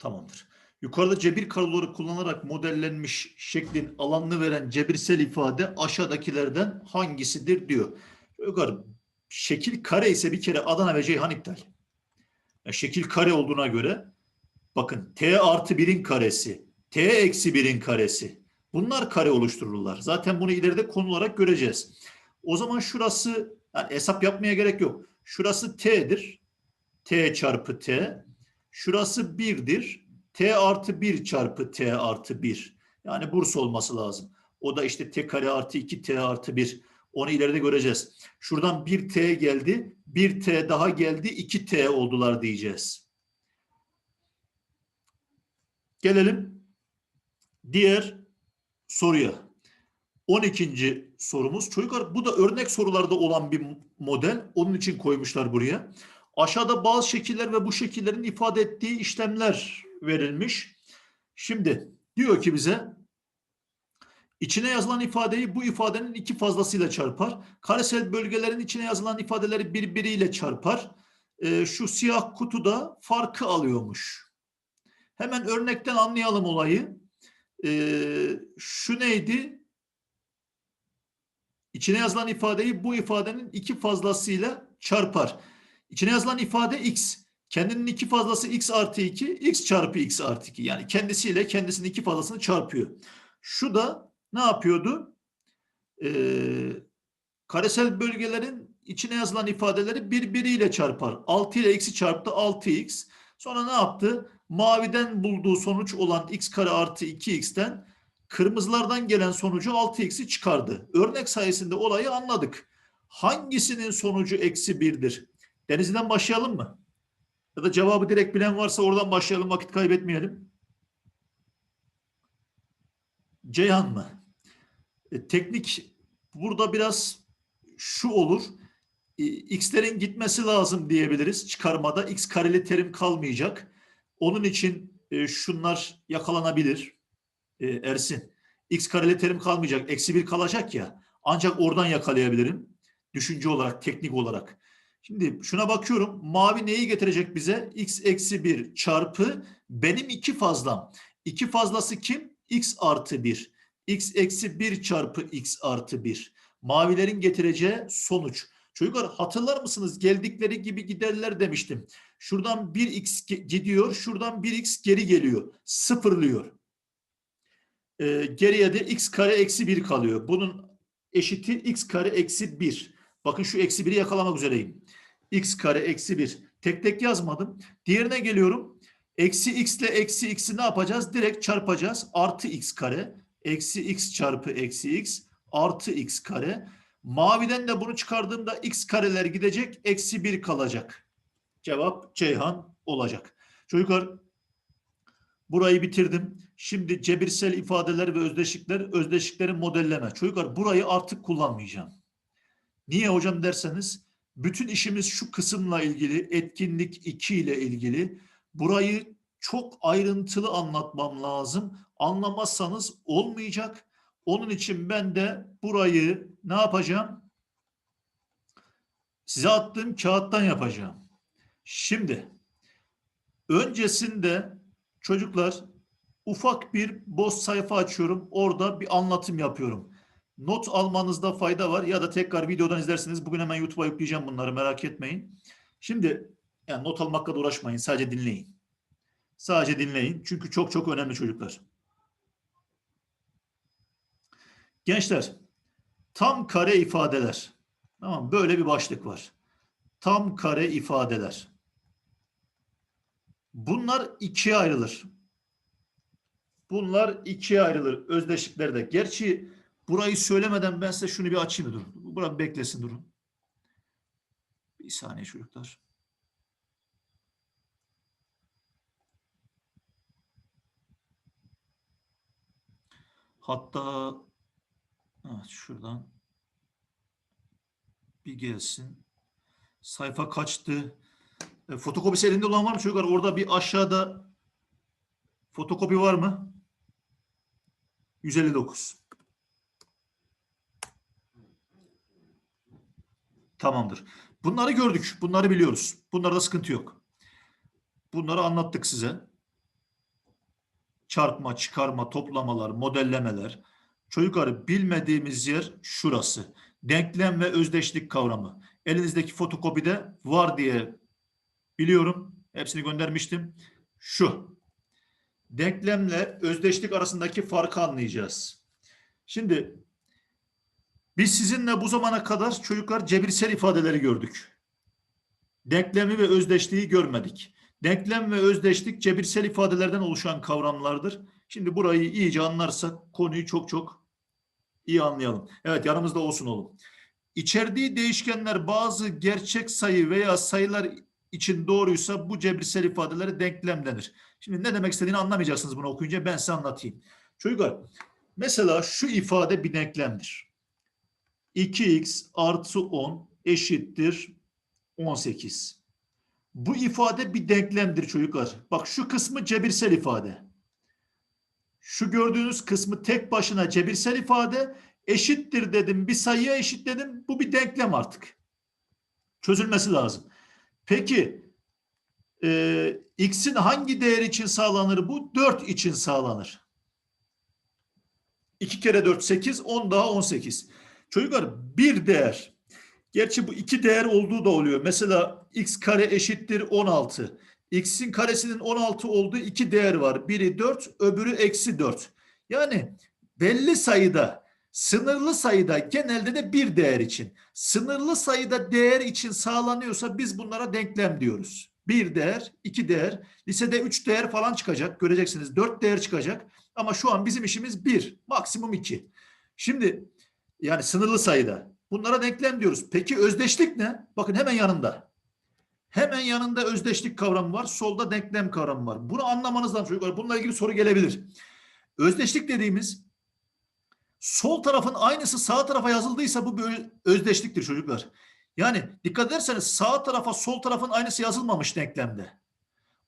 Tamamdır. Yukarıda cebir karoları kullanarak modellenmiş şeklin alanını veren cebirsel ifade aşağıdakilerden hangisidir diyor. Yukarı şekil kare ise bir kere Adana ve Ceyhan iptal. Ya şekil kare olduğuna göre bakın t artı 1'in karesi, t eksi 1'in karesi. Bunlar kare oluştururlar. Zaten bunu ileride konu olarak göreceğiz. O zaman şurası yani hesap yapmaya gerek yok. Şurası t'dir. t çarpı t. Şurası 1'dir. t artı 1 çarpı t artı 1. Yani burs olması lazım. O da işte t kare artı 2 t artı 1. Onu ileride göreceğiz. Şuradan 1t geldi. 1t daha geldi. 2t oldular diyeceğiz. Gelelim diğer soruya. 12. sorumuz. Çocuklar bu da örnek sorularda olan bir model. Onun için koymuşlar buraya. Aşağıda bazı şekiller ve bu şekillerin ifade ettiği işlemler verilmiş. Şimdi diyor ki bize içine yazılan ifadeyi bu ifadenin iki fazlasıyla çarpar. Karesel bölgelerin içine yazılan ifadeleri birbiriyle çarpar. Ee, şu siyah kutuda farkı alıyormuş. Hemen örnekten anlayalım olayı. Ee, şu neydi? İçine yazılan ifadeyi bu ifadenin iki fazlasıyla çarpar. İçine yazılan ifade x. Kendinin iki fazlası x artı 2, x çarpı x artı 2. Yani kendisiyle kendisinin iki fazlasını çarpıyor. Şu da ne yapıyordu? Ee, karesel bölgelerin içine yazılan ifadeleri birbiriyle çarpar. 6 ile x'i çarptı 6x. Sonra ne yaptı? Maviden bulduğu sonuç olan x kare artı 2x'ten kırmızılardan gelen sonucu 6x'i çıkardı. Örnek sayesinde olayı anladık. Hangisinin sonucu eksi 1'dir? Denizli'den başlayalım mı? Ya da cevabı direkt bilen varsa oradan başlayalım vakit kaybetmeyelim. Ceyhan mı? E, teknik burada biraz şu olur. E, x'lerin gitmesi lazım diyebiliriz. Çıkarmada x kareli terim kalmayacak. Onun için e, şunlar yakalanabilir. E, Ersin. X kareli terim kalmayacak. Eksi bir kalacak ya. Ancak oradan yakalayabilirim. Düşünce olarak, teknik olarak. Şimdi şuna bakıyorum. Mavi neyi getirecek bize? X eksi 1 çarpı benim iki fazlam. İki fazlası kim? X artı 1. X eksi 1 çarpı X artı 1. Mavilerin getireceği sonuç. Çocuklar hatırlar mısınız? Geldikleri gibi giderler demiştim. Şuradan 1x gidiyor. Şuradan 1x geri geliyor. Sıfırlıyor. Ee, geriye de x kare eksi 1 kalıyor. Bunun eşiti x kare eksi 1. Bakın şu eksi 1'i yakalamak üzereyim. x kare eksi 1. Tek tek yazmadım. Diğerine geliyorum. Eksi x ile eksi x'i ne yapacağız? Direkt çarpacağız. Artı x kare. Eksi x çarpı eksi x. Artı x kare. Maviden de bunu çıkardığımda x kareler gidecek. Eksi 1 kalacak. Cevap Ceyhan olacak. Çocuklar burayı bitirdim. Şimdi cebirsel ifadeler ve özdeşlikler, özdeşliklerin modelleme. Çocuklar burayı artık kullanmayacağım. Niye hocam derseniz bütün işimiz şu kısımla ilgili etkinlik 2 ile ilgili. Burayı çok ayrıntılı anlatmam lazım. Anlamazsanız olmayacak. Onun için ben de burayı ne yapacağım? Size attığım kağıttan yapacağım. Şimdi öncesinde çocuklar ufak bir boş sayfa açıyorum. Orada bir anlatım yapıyorum. Not almanızda fayda var ya da tekrar videodan izlersiniz. Bugün hemen YouTube'a yükleyeceğim bunları merak etmeyin. Şimdi yani not almakla da uğraşmayın. Sadece dinleyin. Sadece dinleyin. Çünkü çok çok önemli çocuklar. Gençler tam kare ifadeler. Tamam böyle bir başlık var. Tam kare ifadeler. Bunlar ikiye ayrılır. Bunlar ikiye ayrılır özdeşliklerde. Gerçi burayı söylemeden ben size şunu bir açayım durun. Bura beklesin durun. Bir saniye çocuklar. Hatta evet, şuradan bir gelsin. Sayfa kaçtı? E, fotokopisi elinde olan var mı çocuklar? Orada bir aşağıda fotokopi var mı? 159. Tamamdır. Bunları gördük. Bunları biliyoruz. Bunlarda sıkıntı yok. Bunları anlattık size. çarpma, çıkarma, toplamalar, modellemeler. Çocuklar bilmediğimiz yer şurası. Denklem ve özdeşlik kavramı. Elinizdeki fotokopide var diye biliyorum. Hepsini göndermiştim. Şu. Denklemle özdeşlik arasındaki farkı anlayacağız. Şimdi biz sizinle bu zamana kadar çocuklar cebirsel ifadeleri gördük. Denklemi ve özdeşliği görmedik. Denklem ve özdeşlik cebirsel ifadelerden oluşan kavramlardır. Şimdi burayı iyice anlarsak konuyu çok çok iyi anlayalım. Evet yanımızda olsun oğlum. İçerdiği değişkenler bazı gerçek sayı veya sayılar için doğruysa bu cebirsel ifadelere denklem denir. Şimdi ne demek istediğini anlamayacaksınız bunu okuyunca ben size anlatayım. Çocuklar mesela şu ifade bir denklemdir. 2x artı 10 eşittir 18. Bu ifade bir denklemdir çocuklar. Bak şu kısmı cebirsel ifade. Şu gördüğünüz kısmı tek başına cebirsel ifade eşittir dedim. Bir sayıya eşit dedim. Bu bir denklem artık. Çözülmesi lazım. Peki e, x'in hangi değer için sağlanır bu? 4 için sağlanır. 2 kere 4 8, 10 daha 18. Çocuklar bir değer. Gerçi bu iki değer olduğu da oluyor. Mesela x kare eşittir 16. x'in karesinin 16 olduğu iki değer var. Biri 4, öbürü eksi 4. Yani belli sayıda, sınırlı sayıda genelde de bir değer için. Sınırlı sayıda değer için sağlanıyorsa biz bunlara denklem diyoruz. Bir değer, iki değer, lisede üç değer falan çıkacak. Göreceksiniz dört değer çıkacak. Ama şu an bizim işimiz bir, maksimum iki. Şimdi yani sınırlı sayıda. Bunlara denklem diyoruz. Peki özdeşlik ne? Bakın hemen yanında. Hemen yanında özdeşlik kavramı var. Solda denklem kavramı var. Bunu anlamanız lazım çocuklar. Bununla ilgili soru gelebilir. Özdeşlik dediğimiz sol tarafın aynısı sağ tarafa yazıldıysa bu bir özdeşliktir çocuklar. Yani dikkat ederseniz sağ tarafa sol tarafın aynısı yazılmamış denklemde.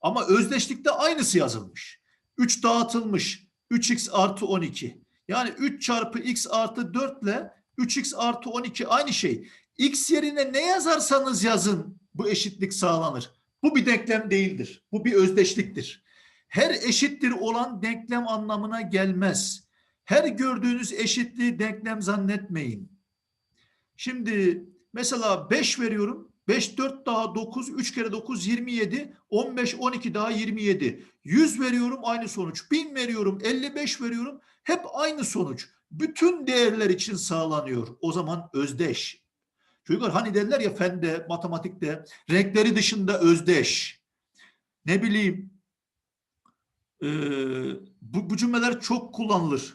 Ama özdeşlikte aynısı yazılmış. 3 dağıtılmış. 3x artı 12. Yani 3 çarpı x artı 4 ile 3x artı 12 aynı şey. X yerine ne yazarsanız yazın bu eşitlik sağlanır. Bu bir denklem değildir. Bu bir özdeşliktir. Her eşittir olan denklem anlamına gelmez. Her gördüğünüz eşitliği denklem zannetmeyin. Şimdi mesela 5 veriyorum. 5, 4 daha 9, 3 kere 9, 27, 15, 12 daha 27. 100 veriyorum aynı sonuç. 1000 veriyorum, 55 veriyorum. Hep aynı sonuç. Bütün değerler için sağlanıyor. O zaman özdeş. Çocuklar hani derler ya fende, matematikte renkleri dışında özdeş. Ne bileyim e, bu, bu cümleler çok kullanılır.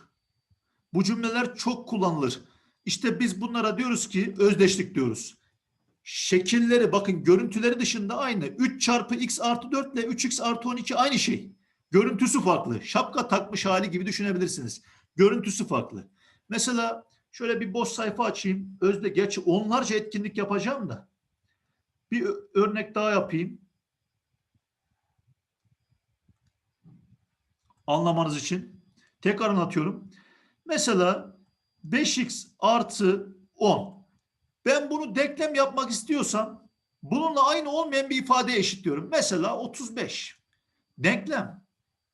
Bu cümleler çok kullanılır. İşte biz bunlara diyoruz ki özdeşlik diyoruz. Şekilleri bakın görüntüleri dışında aynı. 3 çarpı x artı 4 ile 3x artı 12 aynı şey. Görüntüsü farklı. Şapka takmış hali gibi düşünebilirsiniz. Görüntüsü farklı. Mesela şöyle bir boş sayfa açayım. Özde gerçi onlarca etkinlik yapacağım da. Bir örnek daha yapayım. Anlamanız için. Tekrar anlatıyorum. Mesela 5x artı 10. Ben bunu denklem yapmak istiyorsam bununla aynı olmayan bir ifade eşitliyorum. Mesela 35. Denklem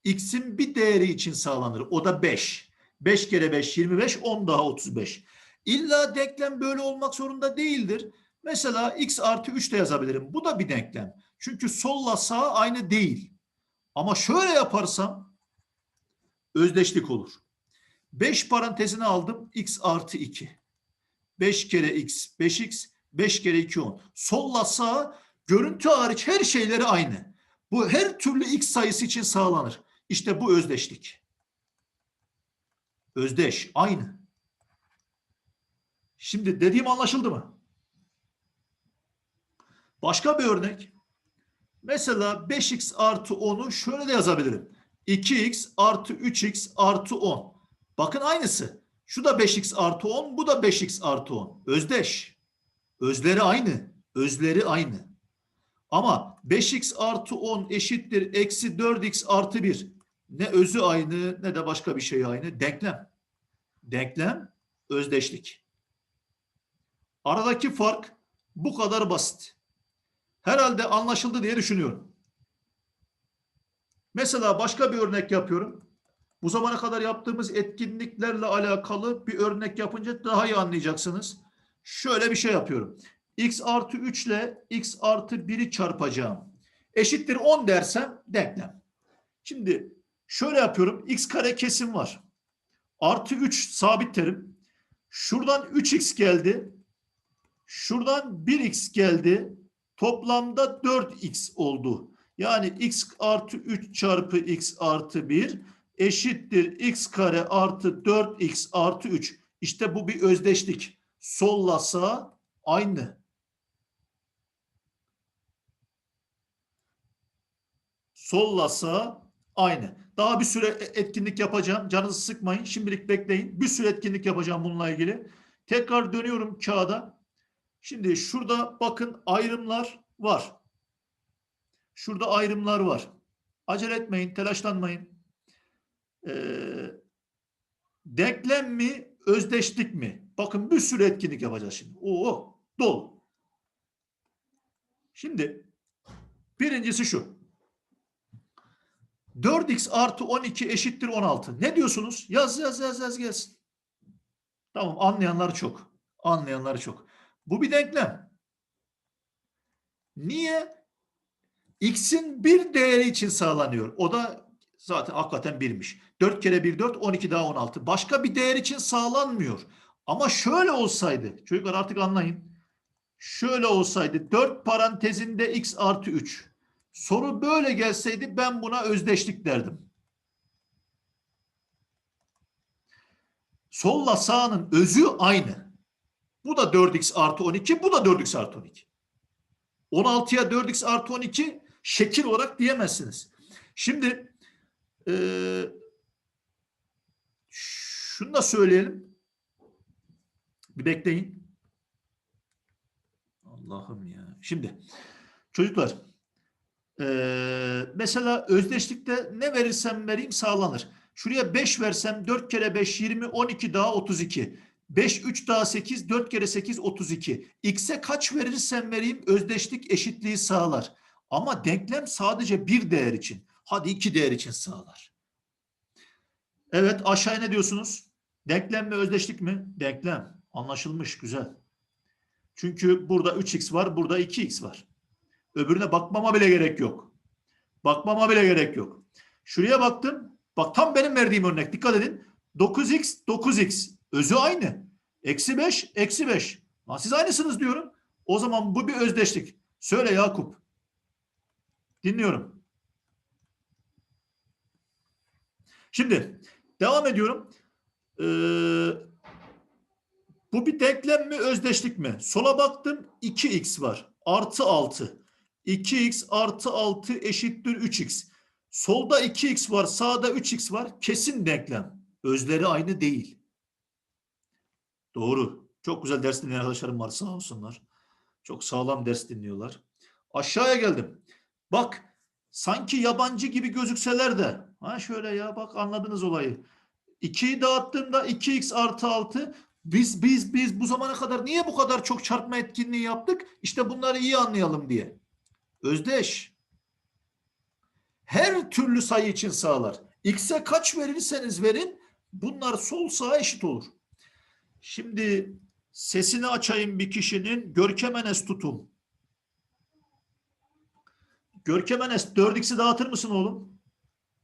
x'in bir değeri için sağlanır. O da 5. 5 kere 5 25 10 daha 35. İlla denklem böyle olmak zorunda değildir. Mesela x artı 3 de yazabilirim. Bu da bir denklem. Çünkü solla sağ aynı değil. Ama şöyle yaparsam özdeşlik olur. 5 parantezine aldım x artı 2. 5 kere x 5x 5 kere 2 10. Solla sağ görüntü hariç her şeyleri aynı. Bu her türlü x sayısı için sağlanır. İşte bu özdeşlik. Özdeş, aynı. Şimdi dediğim anlaşıldı mı? Başka bir örnek. Mesela 5x artı 10'u şöyle de yazabilirim. 2x artı 3x artı 10. Bakın aynısı. Şu da 5x artı 10, bu da 5x artı 10. Özdeş. Özleri aynı. Özleri aynı. Ama 5x artı 10 eşittir eksi 4x artı 1. Ne özü aynı ne de başka bir şey aynı. Denklem. Denklem, özdeşlik. Aradaki fark bu kadar basit. Herhalde anlaşıldı diye düşünüyorum. Mesela başka bir örnek yapıyorum. Bu zamana kadar yaptığımız etkinliklerle alakalı bir örnek yapınca daha iyi anlayacaksınız. Şöyle bir şey yapıyorum. x artı 3 ile x artı 1'i çarpacağım. Eşittir 10 dersem denklem. Şimdi şöyle yapıyorum. x kare kesim var. Artı 3 sabit terim. Şuradan 3x geldi. Şuradan 1x geldi. Toplamda 4x oldu. Yani x artı 3 çarpı x artı 1 eşittir x kare artı 4x artı 3. İşte bu bir özdeşlik. Solla sağ aynı. Solla sağ aynı. Daha bir süre e- etkinlik yapacağım. Canınızı sıkmayın. Şimdilik bekleyin. Bir süre etkinlik yapacağım bununla ilgili. Tekrar dönüyorum kağıda. Şimdi şurada bakın ayrımlar var. Şurada ayrımlar var. Acele etmeyin, telaşlanmayın. Ee, denklem mi, özdeşlik mi? Bakın bir sürü etkinlik yapacağız şimdi. Oo, dolu. Şimdi birincisi şu. 4x artı 12 eşittir 16. Ne diyorsunuz? Yaz yaz yaz yaz gelsin. Tamam anlayanlar çok. Anlayanlar çok. Bu bir denklem. Niye? X'in bir değeri için sağlanıyor. O da zaten hakikaten birmiş. 4 kere 1 4, 12 daha 16. Başka bir değer için sağlanmıyor. Ama şöyle olsaydı, çocuklar artık anlayın. Şöyle olsaydı 4 parantezinde x artı 3. Soru böyle gelseydi ben buna özdeşlik derdim. Solla sağının özü aynı. Bu da 4x artı 12, bu da 4x artı 12. 16'ya 4x artı 12 şekil olarak diyemezsiniz. Şimdi eee şunu da söyleyelim. Bir bekleyin. Allah'ım ya. Şimdi çocuklar eee, mesela özdeşlikte ne verirsem vereyim sağlanır. Şuraya 5 versem 4 kere 5 20 12 daha 32. 5 3 daha 8 4 kere 8 32. X'e kaç verirsem vereyim özdeşlik eşitliği sağlar. Ama denklem sadece bir değer için. Hadi iki değer için sağlar. Evet aşağıya ne diyorsunuz? Denklem mi özdeşlik mi? Denklem. Anlaşılmış güzel. Çünkü burada 3x var, burada 2x var. Öbürüne bakmama bile gerek yok. Bakmama bile gerek yok. Şuraya baktım. Bak tam benim verdiğim örnek. Dikkat edin. 9x, 9x. Özü aynı. Eksi 5, eksi 5. Lan siz aynısınız diyorum. O zaman bu bir özdeşlik. Söyle Yakup. Dinliyorum. Şimdi devam ediyorum. Ee, bu bir denklem mi özdeşlik mi? Sola baktım 2x var. Artı 6. 2x artı 6 eşittir 3x. Solda 2x var sağda 3x var. Kesin denklem. Özleri aynı değil. Doğru. Çok güzel ders dinleyen arkadaşlarım var sağ olsunlar. Çok sağlam ders dinliyorlar. Aşağıya geldim. Bak sanki yabancı gibi gözükseler de ha şöyle ya bak anladınız olayı. 2'yi dağıttığımda 2x artı 6 biz biz biz bu zamana kadar niye bu kadar çok çarpma etkinliği yaptık? İşte bunları iyi anlayalım diye. Özdeş. Her türlü sayı için sağlar. X'e kaç verirseniz verin bunlar sol sağa eşit olur. Şimdi sesini açayım bir kişinin Görkem Enes tutum. Görkem Enes 4x'i dağıtır mısın oğlum?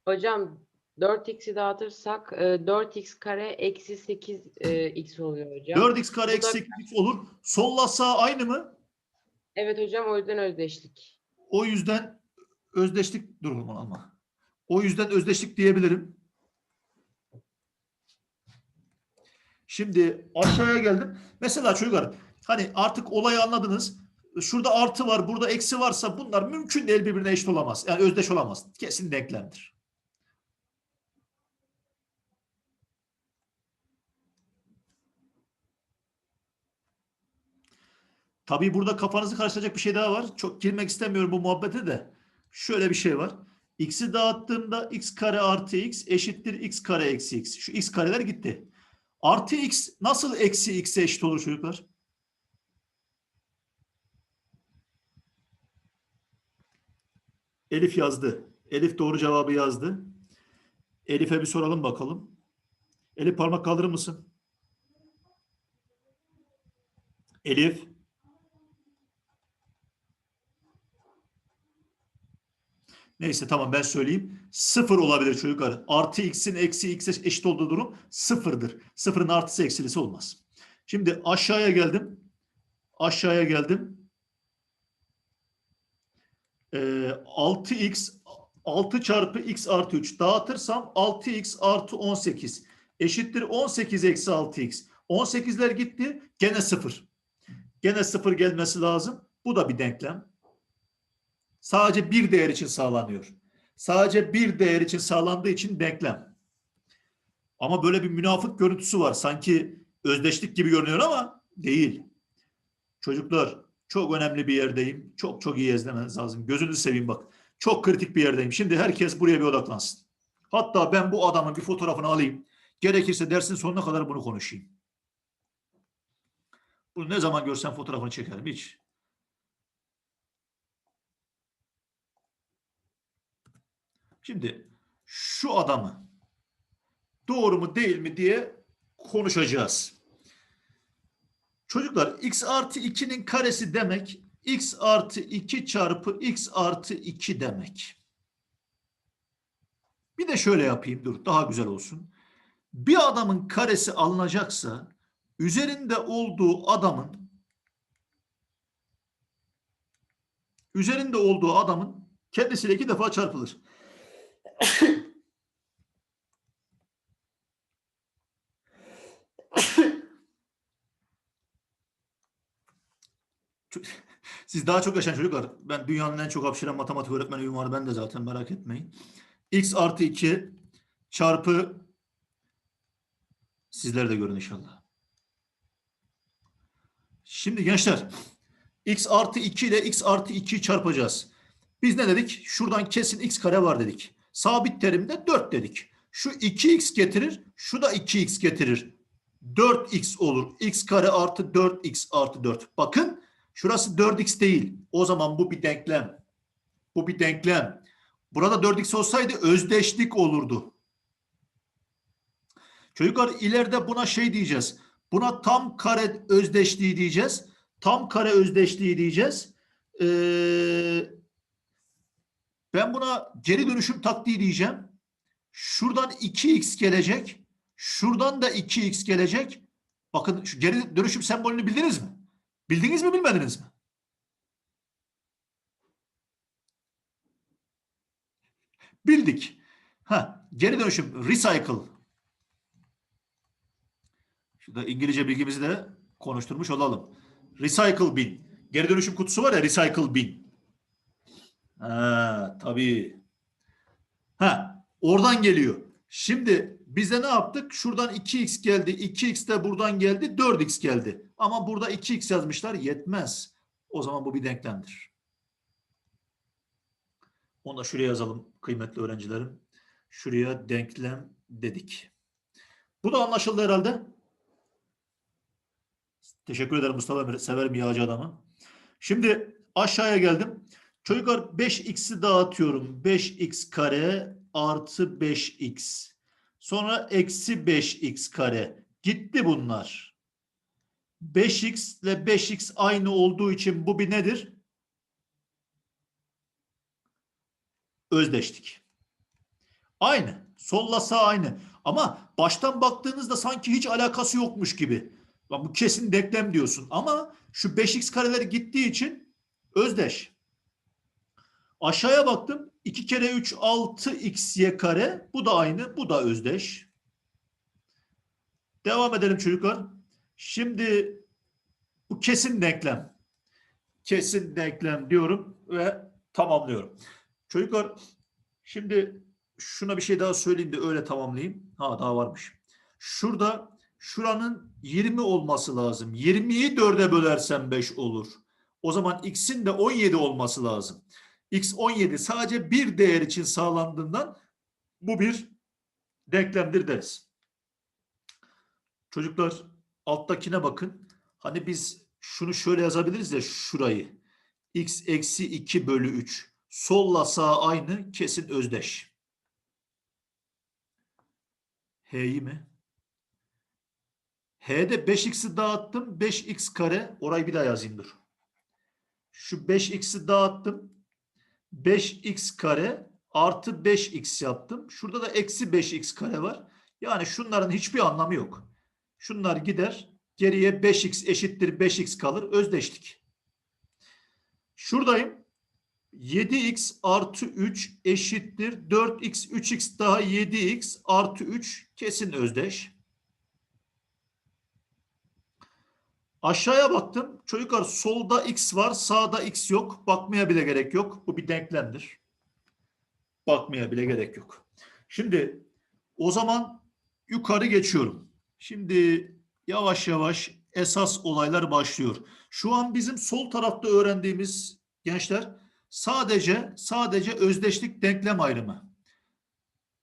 Hocam 4x'i dağıtırsak e, 4x kare eksi 8x oluyor hocam. 4x kare eksi 8x olur. Solla sağ aynı mı? Evet hocam o yüzden özdeşlik. O yüzden özdeşlik dur oğlum alma. O yüzden özdeşlik diyebilirim. Şimdi aşağıya geldim. Mesela çocuklar hani artık olayı anladınız. Şurada artı var, burada eksi varsa bunlar mümkün değil birbirine eşit olamaz. Yani özdeş olamaz. Kesin denklemdir. Tabii burada kafanızı karıştıracak bir şey daha var. Çok girmek istemiyorum bu muhabbete de. Şöyle bir şey var. X'i dağıttığımda x kare artı x eşittir x kare eksi x. Şu x kareler gitti. Artı x nasıl eksi x'e eşit olur çocuklar? Elif yazdı. Elif doğru cevabı yazdı. Elif'e bir soralım bakalım. Elif parmak kaldırır mısın? Elif. Neyse tamam ben söyleyeyim. Sıfır olabilir çocuklar. Artı x'in eksi x'e eşit olduğu durum sıfırdır. Sıfırın artısı eksilisi olmaz. Şimdi aşağıya geldim. Aşağıya geldim. Ee, 6x 6 çarpı x artı 3 dağıtırsam 6x artı 18 eşittir 18 eksi 6x. 18'ler gitti gene 0. Gene 0 gelmesi lazım. Bu da bir denklem. Sadece bir değer için sağlanıyor. Sadece bir değer için sağlandığı için denklem. Ama böyle bir münafık görüntüsü var. Sanki özdeşlik gibi görünüyor ama değil. Çocuklar çok önemli bir yerdeyim. Çok çok iyi izlemeniz lazım. Gözünüzü seveyim bak. Çok kritik bir yerdeyim. Şimdi herkes buraya bir odaklansın. Hatta ben bu adamın bir fotoğrafını alayım. Gerekirse dersin sonuna kadar bunu konuşayım. Bunu ne zaman görsem fotoğrafını çekerim hiç. Şimdi şu adamı doğru mu değil mi diye konuşacağız. Çocuklar x artı 2'nin karesi demek x artı 2 çarpı x artı 2 demek. Bir de şöyle yapayım dur daha güzel olsun. Bir adamın karesi alınacaksa üzerinde olduğu adamın üzerinde olduğu adamın kendisiyle iki defa çarpılır. Siz daha çok yaşayan çocuklar. Ben dünyanın en çok hapşıran matematik öğretmeni ünvanı ben de zaten merak etmeyin. X artı 2 çarpı sizler de görün inşallah. Şimdi gençler x artı 2 ile x artı 2'yi çarpacağız. Biz ne dedik? Şuradan kesin x kare var dedik. Sabit terimde 4 dedik. Şu 2x getirir, şu da 2x getirir. 4x olur. x kare artı 4x artı 4. Bakın şurası 4x değil. O zaman bu bir denklem. Bu bir denklem. Burada 4x olsaydı özdeşlik olurdu. Çocuklar ileride buna şey diyeceğiz. Buna tam kare özdeşliği diyeceğiz. Tam kare özdeşliği diyeceğiz. Ee, ben buna geri dönüşüm taktiği diyeceğim. Şuradan 2x gelecek. Şuradan da 2x gelecek. Bakın şu geri dönüşüm sembolünü bildiniz mi? Bildiniz mi bilmediniz mi? Bildik. Ha, geri dönüşüm recycle. Şurada İngilizce bilgimizi de konuşturmuş olalım. Recycle bin. Geri dönüşüm kutusu var ya recycle bin. Ha, tabii. Ha, oradan geliyor. Şimdi bize ne yaptık? Şuradan 2x geldi. 2x de buradan geldi. 4x geldi. Ama burada 2x yazmışlar. Yetmez. O zaman bu bir denklemdir. Onu da şuraya yazalım kıymetli öğrencilerim. Şuraya denklem dedik. Bu da anlaşıldı herhalde. Teşekkür ederim Mustafa. Severim yağcı adamı. Şimdi aşağıya geldim. Çocuklar 5x'i dağıtıyorum. 5x kare artı 5x. Sonra eksi 5x kare. Gitti bunlar. 5x ile 5x aynı olduğu için bu bir nedir? Özdeşlik. Aynı. Solla sağ aynı. Ama baştan baktığınızda sanki hiç alakası yokmuş gibi. Bu kesin denklem diyorsun. Ama şu 5x kareler gittiği için özdeş. Aşağıya baktım. 2 kere 3 6xy kare. Bu da aynı. Bu da özdeş. Devam edelim çocuklar. Şimdi bu kesin denklem. Kesin denklem diyorum ve tamamlıyorum. Çocuklar şimdi şuna bir şey daha söyleyeyim de öyle tamamlayayım. Ha daha varmış. Şurada şuranın 20 olması lazım. 20'yi 4'e bölersem 5 olur. O zaman x'in de 17 olması lazım. X 17 sadece bir değer için sağlandığından bu bir denklemdir deriz. Çocuklar alttakine bakın. Hani biz şunu şöyle yazabiliriz ya şurayı. x eksi 2 bölü 3. Solla sağ aynı kesin özdeş. H'yi mi? H'de 5x'i dağıttım. 5x kare. Orayı bir daha yazayım dur. Şu 5x'i dağıttım. 5x kare artı 5x yaptım. Şurada da eksi 5x kare var. Yani şunların hiçbir anlamı yok. Şunlar gider. Geriye 5x eşittir 5x kalır. Özdeşlik. Şuradayım. 7x artı 3 eşittir 4x 3x daha 7x artı 3 kesin özdeş. Aşağıya baktım. Çocuklar solda x var sağda x yok. Bakmaya bile gerek yok. Bu bir denklemdir. Bakmaya bile gerek yok. Şimdi o zaman yukarı geçiyorum. Şimdi yavaş yavaş esas olaylar başlıyor. Şu an bizim sol tarafta öğrendiğimiz gençler sadece sadece özdeşlik denklem ayrımı.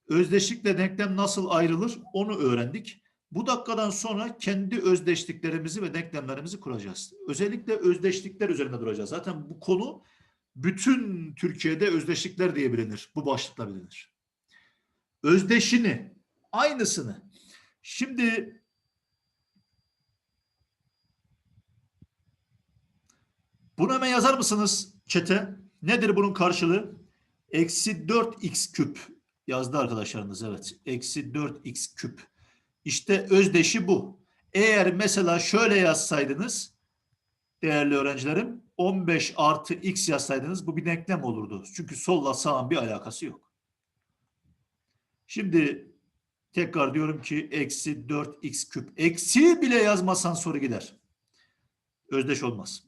Özdeşlikle denklem nasıl ayrılır onu öğrendik. Bu dakikadan sonra kendi özdeşliklerimizi ve denklemlerimizi kuracağız. Özellikle özdeşlikler üzerinde duracağız. Zaten bu konu bütün Türkiye'de özdeşlikler diye bilinir. Bu başlıkla bilinir. Özdeşini, aynısını. Şimdi bunu hemen yazar mısınız çete? Nedir bunun karşılığı? Eksi 4x küp yazdı arkadaşlarınız evet. Eksi 4x küp. İşte özdeşi bu. Eğer mesela şöyle yazsaydınız değerli öğrencilerim 15 artı x yazsaydınız bu bir denklem olurdu. Çünkü solla sağın bir alakası yok. Şimdi tekrar diyorum ki eksi 4x küp. Eksi bile yazmasan soru gider. Özdeş olmaz.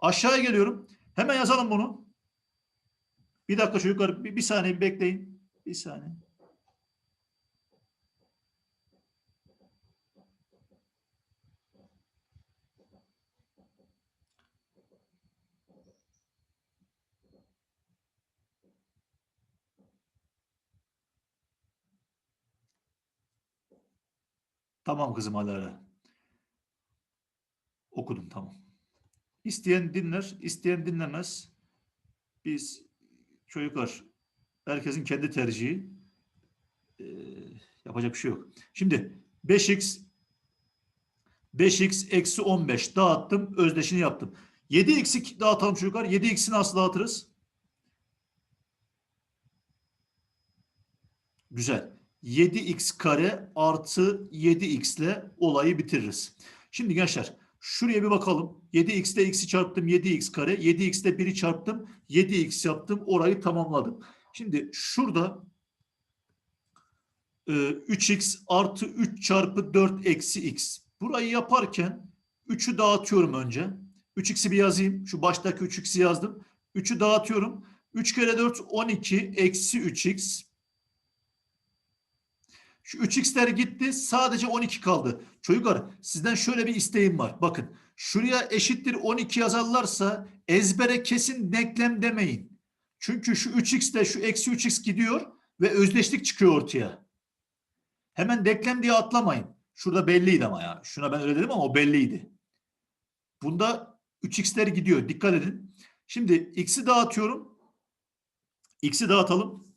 Aşağıya geliyorum. Hemen yazalım bunu. Bir dakika çocuklar bir, bir saniye bekleyin. Bir saniye. Tamam kızım Alara. Okudum tamam. İsteyen dinler, isteyen dinlemez. Biz çocuklar herkesin kendi tercihi. Ee, yapacak bir şey yok. Şimdi 5x 5x eksi 15 dağıttım. Özdeşini yaptım. 7x'i dağıtalım çocuklar. 7x'i nasıl dağıtırız? Güzel. 7x kare artı 7x ile olayı bitiririz. Şimdi gençler şuraya bir bakalım. 7x ile x'i çarptım 7x kare. 7x ile 1'i çarptım. 7x yaptım. Orayı tamamladım. Şimdi şurada e, 3x artı 3 çarpı 4 eksi x. Burayı yaparken 3'ü dağıtıyorum önce. 3x'i bir yazayım. Şu baştaki 3x'i yazdım. 3'ü dağıtıyorum. 3 kere 4 12 eksi 3x. Şu 3x'ler gitti. Sadece 12 kaldı. Çocuklar sizden şöyle bir isteğim var. Bakın şuraya eşittir 12 yazarlarsa ezbere kesin denklem demeyin. Çünkü şu 3x ile şu eksi 3x gidiyor ve özdeşlik çıkıyor ortaya. Hemen denklem diye atlamayın. Şurada belliydi ama ya. Şuna ben öyle dedim ama o belliydi. Bunda 3x'ler gidiyor. Dikkat edin. Şimdi x'i dağıtıyorum. X'i dağıtalım.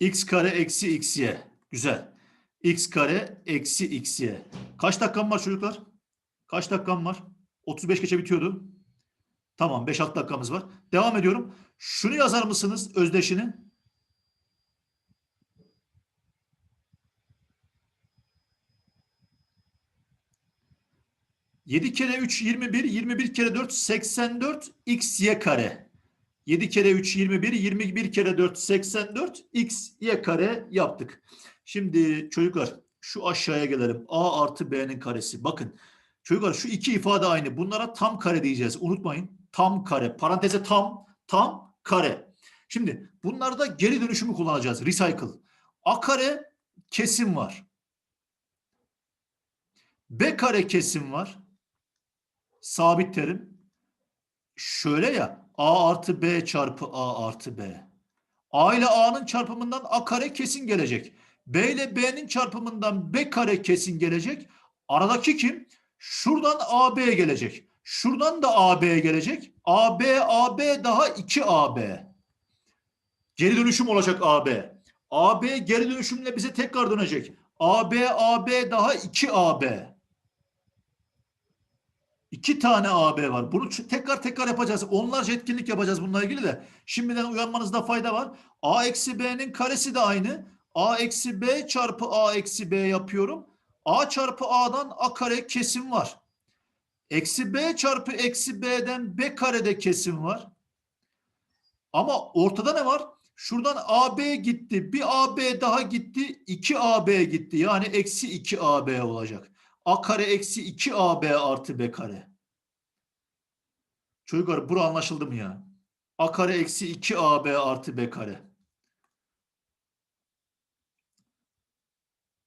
x kare eksi xy. Güzel. x kare eksi xy. Kaç dakikam var çocuklar? Kaç dakikam var? 35 geçe bitiyordu. Tamam 5-6 dakikamız var. Devam ediyorum. Şunu yazar mısınız özdeşini? Yedi kere 3 21, 21 kere 4 84 xy kare. 7 kere 3 21, 21 kere 4 84 x y kare yaptık. Şimdi çocuklar şu aşağıya gelelim. a artı b'nin karesi. Bakın çocuklar şu iki ifade aynı. Bunlara tam kare diyeceğiz. Unutmayın. Tam kare. Paranteze tam, tam kare. Şimdi bunlarda geri dönüşümü kullanacağız. Recycle. A kare kesim var. B kare kesim var. Sabit terim. Şöyle ya A artı B çarpı A artı B. A ile A'nın çarpımından A kare kesin gelecek. B ile B'nin çarpımından B kare kesin gelecek. Aradaki kim? Şuradan AB gelecek. Şuradan da AB gelecek. AB, AB daha 2AB. Geri dönüşüm olacak AB. AB geri dönüşümle bize tekrar dönecek. AB, AB daha 2AB. İki tane AB var. Bunu tekrar tekrar yapacağız. Onlarca etkinlik yapacağız bununla ilgili de. Şimdiden uyanmanızda fayda var. A eksi B'nin karesi de aynı. A eksi B çarpı A eksi B yapıyorum. A çarpı A'dan A kare kesim var. Eksi B çarpı eksi B'den B karede kesim var. Ama ortada ne var? Şuradan AB gitti. Bir AB daha gitti. 2AB gitti. Yani eksi 2AB olacak. A kare eksi 2AB artı B kare. Çocuklar bura anlaşıldı mı ya? A kare eksi 2AB artı B kare.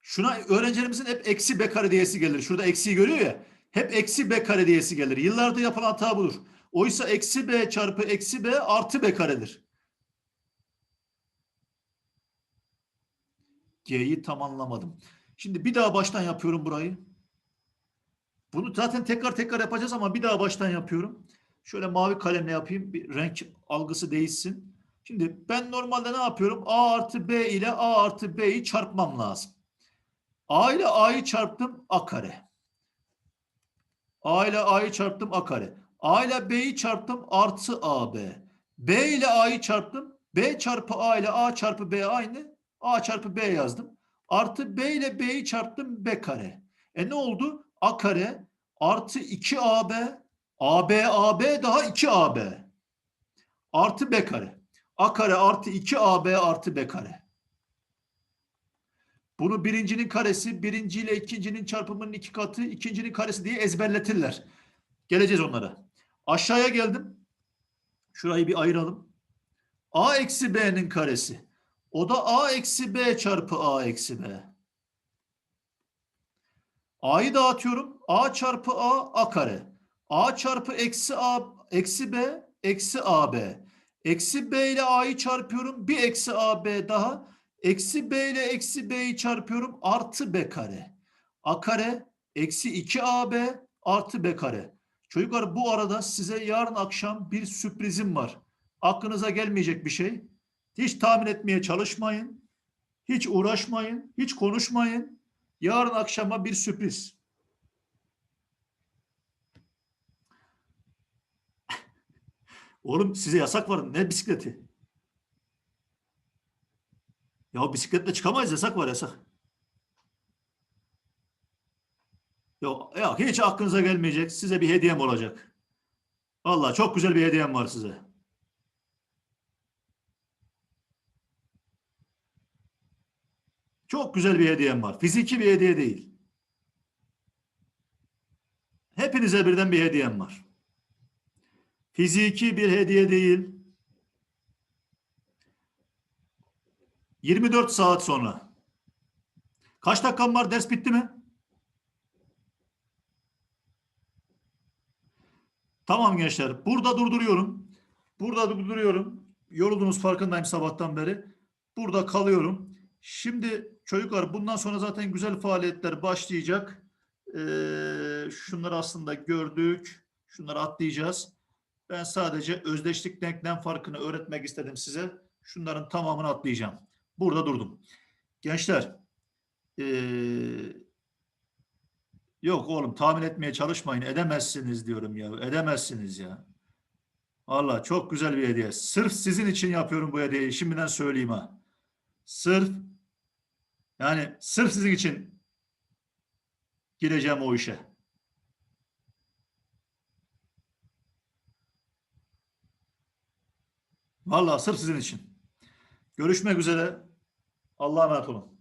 Şuna öğrencilerimizin hep eksi B kare diyesi gelir. Şurada eksiyi görüyor ya. Hep eksi B kare diyesi gelir. Yıllarda yapılan hata budur. Oysa eksi B çarpı eksi B artı B karedir. G'yi tam anlamadım. Şimdi bir daha baştan yapıyorum burayı. Bunu zaten tekrar tekrar yapacağız ama bir daha baştan yapıyorum. Şöyle mavi kalemle yapayım. Bir renk algısı değişsin. Şimdi ben normalde ne yapıyorum? A artı B ile A artı B'yi çarpmam lazım. A ile A'yı çarptım A kare. A ile A'yı çarptım A kare. A ile B'yi çarptım artı AB. B ile A'yı çarptım. B çarpı A ile A çarpı B aynı. A çarpı B yazdım. Artı B ile B'yi çarptım B kare. E ne oldu? A kare artı 2AB AB AB daha 2AB artı B kare. A kare artı 2AB artı B kare. Bunu birincinin karesi, birinci ile ikincinin çarpımının iki katı, ikincinin karesi diye ezberletirler. Geleceğiz onlara. Aşağıya geldim. Şurayı bir ayıralım. A eksi B'nin karesi. O da A eksi B çarpı A eksi B. A'yı dağıtıyorum. A çarpı A, A kare. A çarpı eksi A, eksi B, eksi AB. Eksi B ile A'yı çarpıyorum. Bir eksi AB daha. Eksi B ile eksi B'yi çarpıyorum. Artı B kare. A kare, eksi 2AB, artı B kare. Çocuklar bu arada size yarın akşam bir sürprizim var. Aklınıza gelmeyecek bir şey. Hiç tahmin etmeye çalışmayın. Hiç uğraşmayın. Hiç konuşmayın. Yarın akşama bir sürpriz. Oğlum size yasak var. Ne bisikleti? Ya bisikletle çıkamayız. Yasak var yasak. Yok, yok hiç aklınıza gelmeyecek. Size bir hediyem olacak. Vallahi çok güzel bir hediyem var size. Çok güzel bir hediyem var. Fiziki bir hediye değil. Hepinize birden bir hediyem var. Fiziki bir hediye değil. 24 saat sonra. Kaç dakikam var? Ders bitti mi? Tamam gençler. Burada durduruyorum. Burada durduruyorum. Yoruldunuz farkındayım sabahtan beri. Burada kalıyorum. Şimdi çocuklar bundan sonra zaten güzel faaliyetler başlayacak. Ee, şunları aslında gördük. Şunları atlayacağız. Ben sadece özdeşlik denklem farkını öğretmek istedim size. Şunların tamamını atlayacağım. Burada durdum. Gençler ee, yok oğlum tahmin etmeye çalışmayın. Edemezsiniz diyorum ya. Edemezsiniz ya. Valla çok güzel bir hediye. Sırf sizin için yapıyorum bu hediyeyi. Şimdiden söyleyeyim ha. Sırf yani sırf sizin için gireceğim o işe. Vallahi sırf sizin için. Görüşmek üzere. Allah'a emanet olun.